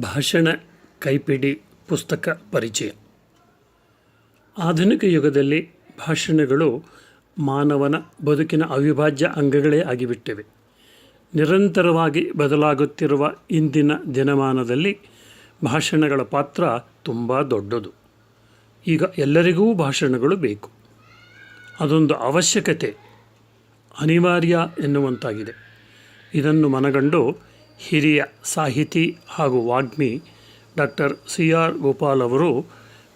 ಭಾಷಣ, ಕೈಪಿಡಿ, ಪುಸ್ತಕ ಪರಿಚಯ. ಆಧುನಿಕ ಯುಗದಲ್ಲಿ ಭಾಷಣಗಳು ಮಾನವನ ಬದುಕಿನ ಅವಿಭಾಜ್ಯ ಅಂಗಗಳೇ ಆಗಿಬಿಟ್ಟಿವೆ. ನಿರಂತರವಾಗಿ ಬದಲಾಗುತ್ತಿರುವ ಇಂದಿನ ದಿನಮಾನದಲ್ಲಿ ಭಾಷಣಗಳ ಪಾತ್ರ ತುಂಬ ದೊಡ್ಡದು. ಈಗ ಎಲ್ಲರಿಗೂ ಭಾಷಣಗಳು ಬೇಕು. ಅದೊಂದು ಅವಶ್ಯಕತೆ, ಅನಿವಾರ್ಯ ಎನ್ನುವಂತಾಗಿದೆ. ಇದನ್ನು ಮನಗಂಡು ಹಿರಿಯ ಸಾಹಿತಿ ಹಾಗೂ ವಾಗ್ಮಿ ಡಾಕ್ಟರ್ ಸಿ ಆರ್ ಗೋಪಾಲ್ ಅವರು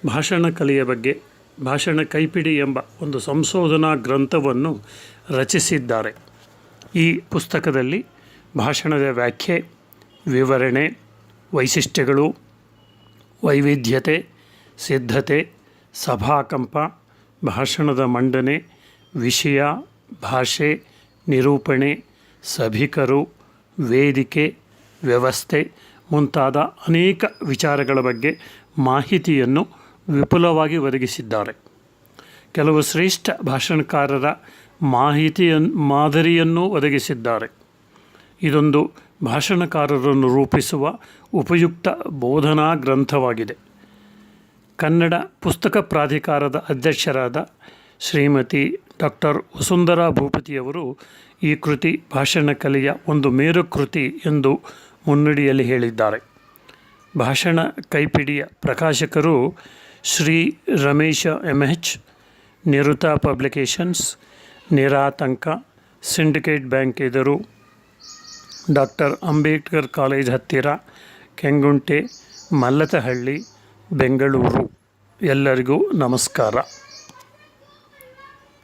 ಭಾಷಣ ಕಲೆಯ ಬಗ್ಗೆ, ಭಾಷಣ ಕೈಪಿಡಿ ಎಂಬ ಒಂದು ಸಂಶೋಧನಾ ಗ್ರಂಥವನ್ನು ರಚಿಸಿದ್ದಾರೆ. ಈ ಪುಸ್ತಕದಲ್ಲಿ ಭಾಷಣದ ವ್ಯಾಖ್ಯೆ, ವಿವರಣೆ, ವೈಶಿಷ್ಟ್ಯಗಳು, ವೈವಿಧ್ಯತೆ, ಸಿದ್ಧತೆ, ಸಭಾಕಂಪ, ಭಾಷಣದ ಮಂಡನೆ, ವಿಷಯ, ಭಾಷೆ, ನಿರೂಪಣೆ, ಸಭಿಕರು ವೇದಿಕೆ, ವ್ಯವಸ್ಥೆ ಮುಂತಾದ ಅನೇಕ ವಿಚಾರಗಳ ಬಗ್ಗೆ ಮಾಹಿತಿಯನ್ನು ವಿಪುಲವಾಗಿ ಒದಗಿಸಿದ್ದಾರೆ. ಕೆಲವು ಶ್ರೇಷ್ಠ ಭಾಷಣಕಾರರ ಮಾಹಿತಿಯನ್ನು ಮಾದರಿಯನ್ನು ಒದಗಿಸಿದ್ದಾರೆ. ಇದೊಂದು ಭಾಷಣಕಾರರನ್ನು ರೂಪಿಸುವ ಉಪಯುಕ್ತ ಬೋಧನಾ ಗ್ರಂಥವಾಗಿದೆ. ಕನ್ನಡ ಪುಸ್ತಕ ಪ್ರಾಧಿಕಾರದ ಅಧ್ಯಕ್ಷರಾದ ಶ್ರೀಮತಿ ಡಾಕ್ಟರ್ ವಸುಂಧರಾ ಭೂಪತಿಯವರು ಈ ಕೃತಿ ಭಾಷಣ ಕಲೆಯ ಒಂದು ಮೇರು ಕೃತಿ ಎಂದು ಮುನ್ನುಡಿಯಲ್ಲಿ ಹೇಳಿದ್ದಾರೆ. ಭಾಷಣ ಕೈಪಿಡಿಯ ಪ್ರಕಾಶಕರು Shri Ramesha M H Niruta publications Nirathanka syndicate bank ಎದುರು ಡಾಕ್ಟರ್ ಅಂಬೇಡ್ಕರ್ ಕಾಲೇಜ್ ಹತ್ತಿರ ಕೆಂಗುಂಟೆ, ಮಲ್ಲತಹಳ್ಳಿ, ಬೆಂಗಳೂರು. ಎಲ್ಲರಿಗೂ ನಮಸ್ಕಾರ.